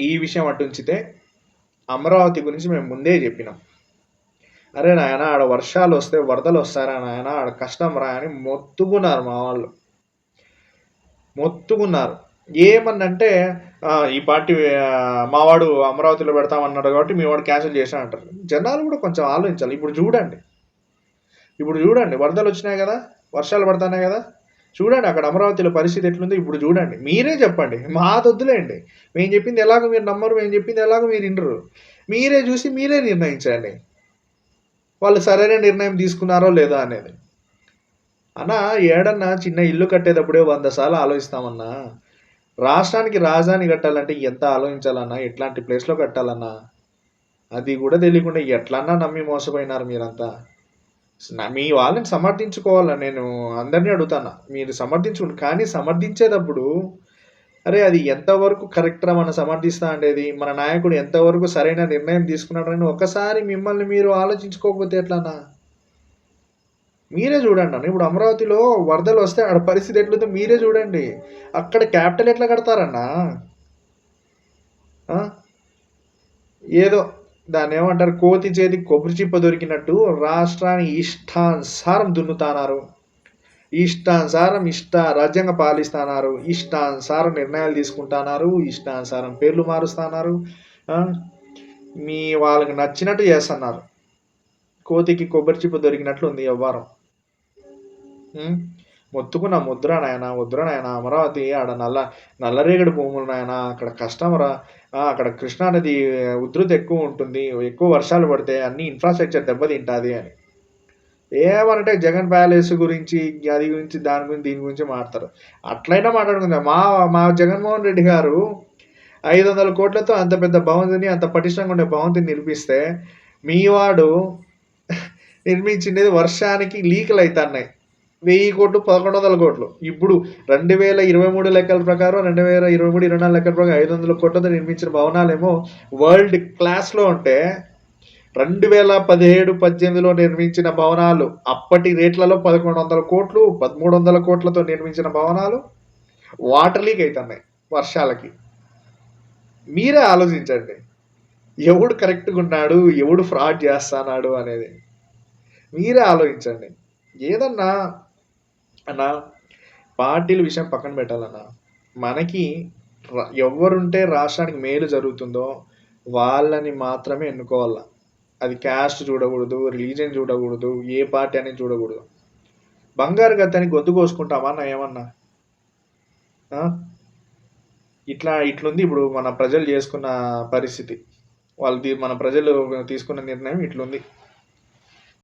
ఈ విషయం అటుంచితే అమరావతి గురించి మేము ముందే చెప్పినాం. అరే నాయన ఆడ వర్షాలు వస్తే వరదలు వస్తారా నాయన ఆడ కష్టం రా అని మొత్తుకున్నారు మా వాళ్ళు. మొత్తుకున్నారు. ఏమన్నంటే ఈ పార్టీ మావాడు అమరావతిలో పెడతామన్నాడు కాబట్టి మీ వాడు క్యాన్సిల్ చేసా అంటారు. జనాలు కూడా కొంచెం ఆలోచించాలి. ఇప్పుడు చూడండి. ఇప్పుడు చూడండి వరదలు వచ్చినాయి కదా వర్షాలు పడుతున్నాయి కదా చూడండి అక్కడ అమరావతిలో పరిస్థితి ఎట్లుందో ఇప్పుడు చూడండి. మీరే చెప్పండి. మా వద్దులేండి మేము చెప్పింది ఎలాగో మీరు నమ్మరు మేము చెప్పింది ఎలాగో మీరు వినరు. మీరే చూసి మీరే నిర్ణయించండి. వాళ్ళు సరైన నిర్ణయం తీసుకున్నారో లేదో అనేది. అన్నా ఏడన్నా చిన్న ఇల్లు కట్టేటప్పుడే వంద సార్లు ఆలోచిస్తామన్నా. రాష్ట్రానికి రాజధాని కట్టాలంటే ఎంత ఆలోచించాలన్నా ఎట్లాంటి ప్లేస్లో కట్టాలన్నా అది కూడా తెలియకుండా ఎట్లన్నా నమ్మి మోసపోయినారు మీరంతా. మీ వాళ్ళని సమర్థించుకోవాలా? నేను అందరినీ అడుగుతాను? మీరు సమర్థించుకోండి కానీ సమర్థించేటప్పుడు అరే అది ఎంతవరకు కరెక్ట్రా మనం సమర్థిస్తా అండేది? మన నాయకుడు ఎంతవరకు సరైన నిర్ణయం తీసుకున్నాడని ఒకసారి మిమ్మల్ని మీరు ఆలోచించుకోకపోతే ఎట్లానా? మీరే చూడండి అన్న. ఇప్పుడు అమరావతిలో వరదలు వస్తే ఆడ పరిస్థితి ఎట్లుందో మీరే చూడండి. అక్కడ క్యాపిటల్ ఎట్లా కడతారన్నా? ఏదో దాన్ని ఏమంటారు? కోతి చేతి కొబ్బరి చిప్ప దొరికినట్టు రాష్ట్రాన్ని ఇష్టానుసారం దున్నుతానారు. ఇష్టానుసారం ఇష్ట రాజ్యాంగ పాలిస్తున్నారు ఇష్టానుసారం నిర్ణయాలు తీసుకుంటున్నారు ఇష్టానుసారం పేర్లు మారుస్తున్నారు మీ వాళ్ళకి నచ్చినట్టు చేస్తున్నారు. కోతికి కొబ్బరి చిప్ప దొరికినట్లు ఉంది వ్యవహారం. మొత్తుకున్న ముద్ర నాయన ముద్ర నాయన అమరావతి ఆడ నల్ల నల్లరేగడి భూములు నాయన అక్కడ కష్టమరా. అక్కడ కృష్ణానది ఉధృతి ఎక్కువ ఉంటుంది ఎక్కువ వర్షాలు పడితే అన్ని ఇన్ఫ్రాస్ట్రక్చర్ దెబ్బతింటుంది అని. ఏమంటే జగన్ ప్యాలెస్ గురించి అది గురించి దాని గురించి దీని గురించి మాట్లాడతారు అట్లయినా మాట్లాడుకుందాం? మా మా జగన్మోహన్ రెడ్డి గారు ఐదు వందల కోట్లతో అంత పెద్ద భవంతిని అంత పటిష్టంగా ఉండే భవంతిని నిర్మిస్తే మీ వాడు నిర్మించింది వర్షానికి లీకులు అవుతున్నాయి వెయ్యి కోట్లు పదకొండు వందల కోట్లు. ఇప్పుడు రెండు వేల ఇరవై మూడు లెక్కల ప్రకారం రెండు వేల ఇరవై మూడు ఇరవై నాలుగు లెక్కల ప్రకారం ఐదు వందల కోట్లతో నిర్మించిన భవనాలేమో వరల్డ్ క్లాస్లో ఉంటే రెండు వేల పదిహేడు పద్దెనిమిదిలో నిర్మించిన భవనాలు అప్పటి రేట్లలో పదకొండు వందల కోట్లు పదమూడు వందల కోట్లతో నిర్మించిన భవనాలు వాటర్ లీక్ అవుతున్నాయి వర్షాలకి. మీరే ఆలోచించండి. ఎవడు కరెక్ట్గా ఉన్నాడు ఎవడు ఫ్రాడ్ చేస్తున్నాడు అనేది. మీరే ఆలోచించండి. ఏదన్నా అన్నా పార్టీల విషయం పక్కన పెట్టాలన్న మనకి ఎవరుంటే రాష్ట్రానికి మేలు జరుగుతుందో వాళ్ళని మాత్రమే ఎన్నుకోవాల. అది క్యాస్ట్ చూడకూడదు రిలీజన్ చూడకూడదు ఏ పార్టీ అనేది చూడకూడదు. బంగారు గతని గొంతు కోసుకుంటామా అన్న ఏమన్నా? ఇట్లా ఇట్లుంది ఇప్పుడు మన ప్రజలు చేసుకున్న పరిస్థితి. వాళ్ళు మన ప్రజలు తీసుకున్న నిర్ణయం ఇట్లుంది.